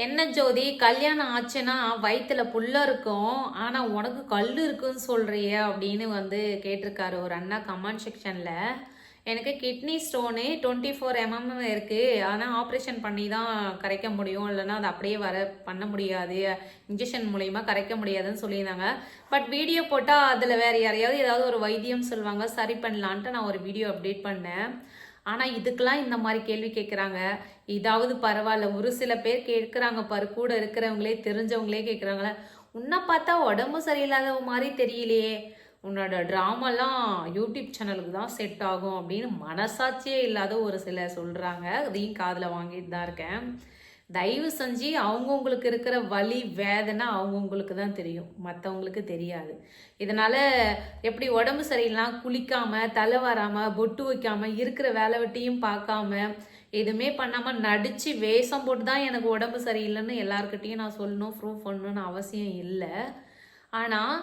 என்ன ஜோதி கல்யாணம் ஆச்சுன்னா வயிற்றுல புல்ல இருக்கும். ஆனால் உனக்கு கல் இருக்குன்னு சொல்கிறிய அப்படின்னு வந்து கேட்டிருக்காரு ஒரு அண்ணா கமெண்ட் செக்ஷனில் எனக்கு kidney stone twenty four MM இருக்குது ஆனால் ஆப்ரேஷன் பண்ணி தான் கரைக்க முடியும். இல்லைன்னா அது அப்படியே வர பண்ண முடியாது. இன்ஜெக்ஷன் மூலயமா கரைக்க முடியாதுன்னு சொல்லியிருந்தாங்க. பட் வீடியோ போட்டால் அதில் வேறு யாரையாவது ஏதாவது ஒரு வைத்தியம் சொல்லுவாங்க. சரி பண்ணலான்ட்டு நான் ஒரு வீடியோ அப்டேட் பண்ணேன். ஆனால் இதுக்கெல்லாம் இந்த மாதிரி கேள்வி கேட்குறாங்க இதாவது பரவாயில்ல ஒரு சில பேர் கேட்குறாங்க பாரு கூட இருக்கிறவங்களே தெரிஞ்சவங்களே கேட்குறாங்களே உன்னை பார்த்தா உடம்பு சரியில்லாத மாதிரி தெரியலையே. உன்னோட ட்ராமாலாம் யூடியூப் சேனலுக்கு தான் செட் ஆகும் அப்படின்னு மனசாட்சியே இல்லாத ஒரு சிலர் சொல்கிறாங்க அதையும் காதில் வாங்கிட்டு தான் இருக்கேன். தயவு செஞ்சு அவங்கவுங்களுக்கு இருக்கிற வலி வேதனை அவங்கவுங்களுக்கு தான் தெரியும். மற்றவங்களுக்கு தெரியாது. இதனால் எப்படி உடம்பு சரியில்லாம் குளிக்காமல் தலை வராமல் பொட்டு வைக்காமல் இருக்கிற வேலை வெட்டியும் பார்க்காம எதுவுமே பண்ணாமல் நடித்து வேஷம் போட்டு தான் எனக்கு உடம்பு சரியில்லைன்னு எல்லாருக்கிட்டேயும் நான் சொல்லணும் ப்ரூவ் பண்ணணும்னு அவசியம் இல்லை. ஆனால்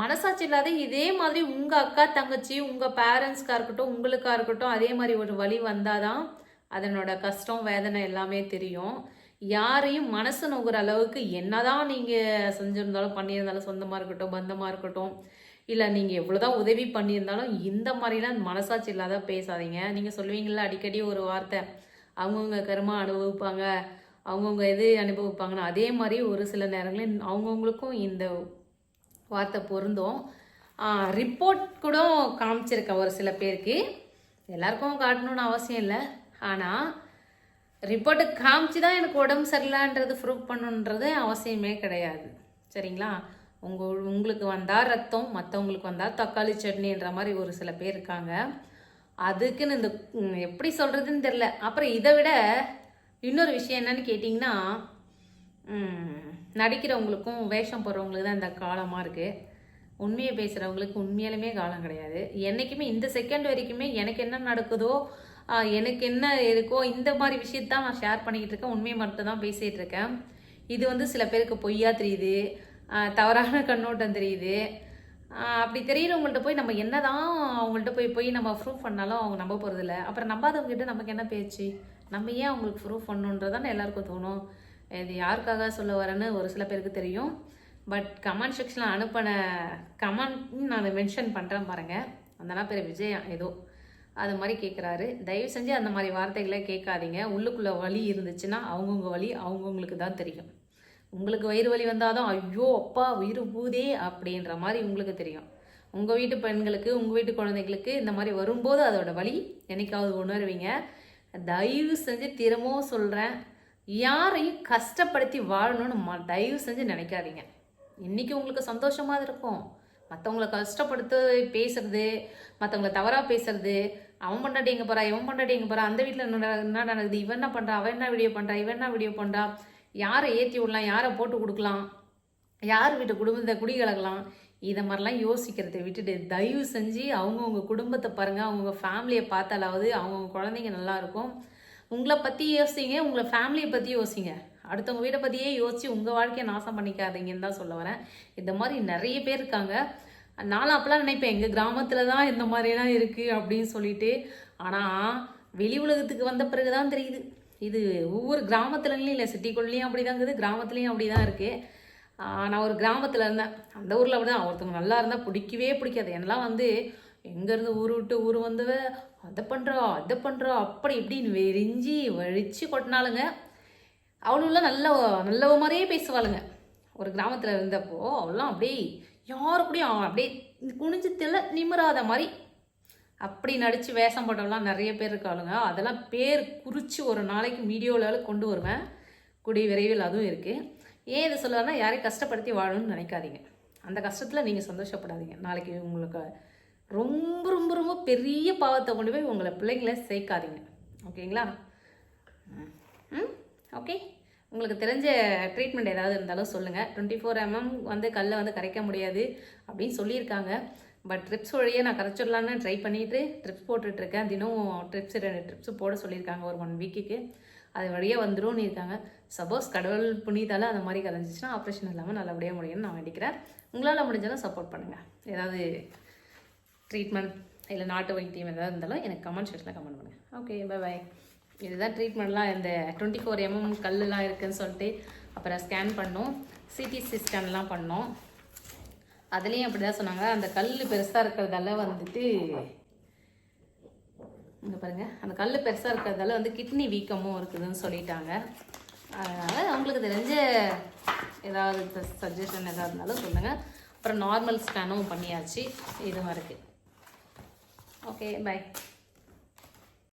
மனசாட்சி இல்லாத இதே மாதிரி உங்கள் அக்கா தங்கச்சி உங்கள் பேரண்ட்ஸ்க்காக இருக்கட்டும் உங்களுக்காக இருக்கட்டும் அதே மாதிரி ஒரு வழி வந்தால் தான் அதனோட கஷ்டம் வேதனை எல்லாமே தெரியும். யாரையும் மனசு நோகுற அளவுக்கு என்னதான் நீங்கள் செஞ்சுருந்தாலும் பண்ணியிருந்தாலும் சொந்தமாக இருக்கட்டும் பந்தமாக இருக்கட்டும் இல்லை நீங்கள் எவ்வளோதான் உதவி பண்ணியிருந்தாலும் இந்த மாதிரிலாம் மனசாட்சி இல்லாத பேசாதீங்க. நீங்கள் சொல்லுவீங்களா அடிக்கடி ஒரு வார்த்தை அவங்கவுங்க கருமா அனுபவிப்பாங்க அவங்கவுங்க எது அனுபவிப்பாங்கன்னு அதே மாதிரி ஒரு சில நேரங்களில் அவங்கவுங்களுக்கும் இந்த வார்த்தை பொருந்தும். ரிப்போர்ட் கூட காமிச்சிருக்கேன் ஒரு சில பேருக்கு. எல்லாருக்கும் காட்டணும்னு அவசியம் இல்லை. ஆனால் ரிப்போர்ட்டு காமிச்சு தான் எனக்கு உடம்பு சரியில்லைன்றது ப்ரூவ் பண்ணுன்றது அவசியமே கிடையாது. சரிங்களா? உங்கள் உங்களுக்கு வந்தால் ரத்தம் மற்றவங்களுக்கு வந்தால் தக்காளி சட்னின்ற மாதிரி ஒரு சில பேர் இருக்காங்க. அதுக்குன்னு இந்த எப்படி சொல்கிறதுன்னு தெரில அப்புறம் இதை விட இன்னொரு விஷயம் என்னன்னு கேட்டிங்கன்னா நடிக்கிறவங்களுக்கும் வேஷம் போடுறவங்களுக்கு தான் இந்த காலமாக இருக்குது உண்மையை பேசுகிறவங்களுக்கு உண்மையாலுமே காலம் கிடையாது. என்றைக்குமே இந்த செகண்ட் வரைக்குமே எனக்கு என்ன நடக்குதோ எனக்கு என்ன இருக்கோ இந்த மாதிரி விஷயத்தான் நான் ஷேர் பண்ணிக்கிட்டு இருக்கேன். உண்மையை மட்டும் தான் பேசிகிட்டு இருக்கேன். இது வந்து சில பேருக்கு பொய்யா தெரியுது. தவறான கண்ணோட்டம் தெரியுது. அப்படி தெரியுறவங்கள்ட்ட போய் நம்ம என்னதான் அவங்கள்ட்ட போய் போய் நம்ம ப்ரூவ் பண்ணாலும் அவங்க நம்ப போகிறதில்ல அப்புறம் நம்பாதவங்ககிட்ட நமக்கு என்ன பேச்சு? நம்ம ஏன் அவங்களுக்கு ப்ரூவ் பண்ணணுன்றதானே எல்லாருக்கும் தோணும். இது யாருக்காக சொல்ல வரேன்னு ஒரு சில பேருக்கு தெரியும். பட் கமெண்ட் செக்ஷனில் அனுப்பின கமெண்ட் நான் மென்ஷன் பண்ணுறேன் பாருங்கள் அந்த பேர் விஜயா ஏதோ. அது மாதிரி கேட்குறாரு தயவு செஞ்சு அந்த மாதிரி வார்த்தைகளை கேட்காதீங்க. உள்ளுக்குள்ளே வலி இருந்துச்சுன்னா அவங்கவுங்க வலி அவங்கவுங்களுக்கு தான் தெரியும். உங்களுக்கு வயிறு வலி வந்தாதான் ஐயோ அப்பா உயிர் பூதே அப்படின்ற மாதிரி உங்களுக்கு தெரியும். உங்கள் வீட்டு பெண்களுக்கு உங்கள் வீட்டு குழந்தைங்களுக்கு இந்த மாதிரி வரும்போது அதோட வலி என்னைக்காவது உணர்வீங்க. தயவு செஞ்சு திரும்பவும் சொல்கிறேன் யாரையும் கஷ்டப்படுத்தி வாழணும்னு ம தயவு செஞ்சு நினைக்காதீங்க. இன்னைக்கு உங்களுக்கு சந்தோஷமாக இருக்கும். மற்றவங்கள கஷ்டப்படுத்து பேசுறது மற்றவங்கள தவறாக பேசுறது அவன் பொண்டாட்டி எங்கே போகிறா இவன் பண்ணாட்டி எங்கே போகிறா அந்த வீட்டில் என்ன என்ன நடக்குது இவன் என்ன பண்ணுறா அவன் என்ன வீடியோ பண்ணுறா இவன் என்ன வீடியோ பண்ணுறா யாரை ஏற்றி விடலாம் யாரை போட்டு கொடுக்கலாம் யார் வீட்டு குடும்பத்தை குடி கலக்கலாம் இதை மாதிரிலாம் யோசிக்கிறத விட்டுட்டு தயவு செஞ்சு அவங்கவுங்க குடும்பத்தை பாருங்கள் அவங்கவுங்க ஃபேமிலியை பார்த்தாலாவது அவங்கவுங்க குழந்தைங்க நல்லாயிருக்கும் உங்களை பற்றி யோசிங்க உங்களை ஃபேமிலியை பற்றி யோசிங்க. அடுத்தவங்க வீட்டை பற்றியே யோசிச்சு உங்கள் வாழ்க்கையை நாசம் பண்ணிக்காதீங்கன்னு தான் சொல்ல வரேன். இந்த மாதிரி நிறைய பேர் இருக்காங்க. நானும் அப்போலாம் நினைப்பேன். எங்கள் கிராமத்தில் தான் இந்த மாதிரிலாம் இருக்குது அப்படின்னு சொல்லிட்டு. ஆனால் வெளி உலகத்துக்கு வந்த பிறகு தான் தெரியுது. இது ஒவ்வொரு கிராமத்துலன்னு இல்லை சிட்டிக்குள்ளேயும் அப்படி தான் இருக்குது கிராமத்துலேயும் அப்படி தான் இருக்குது நான் ஒரு கிராமத்தில் இருந்தேன். அந்த ஊரில் அப்படி தான் ஒருத்தவங்க நல்லா இருந்தால் பிடிக்கவே பிடிக்காது. என்னெல்லாம் வந்து எங்கேருந்து ஊர் விட்டு ஊர் வந்தவ அதை பண்ணுறா அதை பண்ணுறா அப்படி இப்படின்னு வெறிஞ்சி வழித்து கொட்டினாலுங்க அவளுலாம் நல்ல நல்லவ மாதிரியே பேசுவாளுங்க. ஒரு கிராமத்தில் இருந்தப்போ அவளாம் அப்படியே யாரு கூடயும் அப்படியே குனிஞ்சு தெல்ல நிமிராத மாதிரி அப்படி நடித்து வேஷம் போட்டவெல்லாம் நிறைய பேர் இருக்காளுங்க. அதெல்லாம் பேர் குறித்து ஒரு நாளைக்கு வீடியோவில் கொண்டு வருவேன். கூடிய விரைவில் அதுவும் இருக்குது ஏன் இதை சொல்லுவேன்னா யாரையும் கஷ்டப்படுத்தி வாழணும்னு நினைக்காதீங்க. அந்த கஷ்டத்தில் நீங்கள் சந்தோஷப்படாதீங்க. நாளைக்கு உங்களுக்கு ரொம்ப ரொம்ப ரொம்ப பெரிய பாவத்தை கொண்டு போய் உங்களை பிள்ளைங்கள சேர்க்காதீங்க. ஓகேங்களா? ம்? ஓகே? உங்களுக்கு தெரிஞ்ச ட்ரீட்மெண்ட் ஏதாவது இருந்தாலும் சொல்லுங்கள் டுவெண்ட்டி ஃபோர் எம்எம் வந்து கல்லை வந்து கரைக்க முடியாது அப்படின்னு சொல்லியிருக்காங்க. பட் ட்ரிப்ஸ் வழியே நான் கரைச்சிடலான்னு ட்ரை பண்ணிவிட்டு ட்ரிப்ஸ் போட்டுட்ருக்கேன். தினம் ட்ரிப்ஸ் ரெண்டு ட்ரிப்ஸ் போட சொல்லியிருக்காங்க ஒரு ஒன் வீக்குக்கு அது வழியாக வந்துடும் இருக்காங்க. சப்போஸ் கடவுள் புனிதால அந்த மாதிரி கரைஞ்சிச்சுன்னா ஆப்ரேஷன் இல்லாமல் நல்லபடியாக முடியும்னு நான் வேண்டிக்கிறேன். உங்களால் முடிஞ்சாலும் சப்போர்ட் பண்ணுங்கள் ஏதாவது ட்ரீட்மெண்ட் இல்லை நாட்டு வைத்தியம் ஏதாவது இருந்தாலும் எனக்கு கமெண்ட் செக்ஷனில் கமெண்ட் பண்ணுங்கள் ஓகே பை பாய் இதுதான் ட்ரீட்மெண்ட்லாம் இந்த டுவெண்ட்டி ஃபோர் எம்எம் கல்லுலாம் இருக்குதுன்னு சொல்லிட்டு அப்புறம் ஸ்கேன் பண்ணோம். சிடிசி ஸ்கேன்லாம் பண்ணோம். அதுலேயும் அப்படி தான் சொன்னாங்க. அந்த கல் பெருசாக இருக்கிறதால வந்துட்டு இங்கே பாருங்கள் அந்த கல் பெருசாக இருக்கிறதால வந்து கிட்னி வீக்கமும் இருக்குதுன்னு சொல்லிட்டாங்க. அதனால் அவங்களுக்கு தெரிஞ்ச ஏதாவது சஜஷன் ஏதாவது இருந்தாலும் சொல்லுங்கள் அப்புறம் நார்மல் ஸ்கேனும் பண்ணியாச்சு. இதுவும் இருக்குது ஓகே பை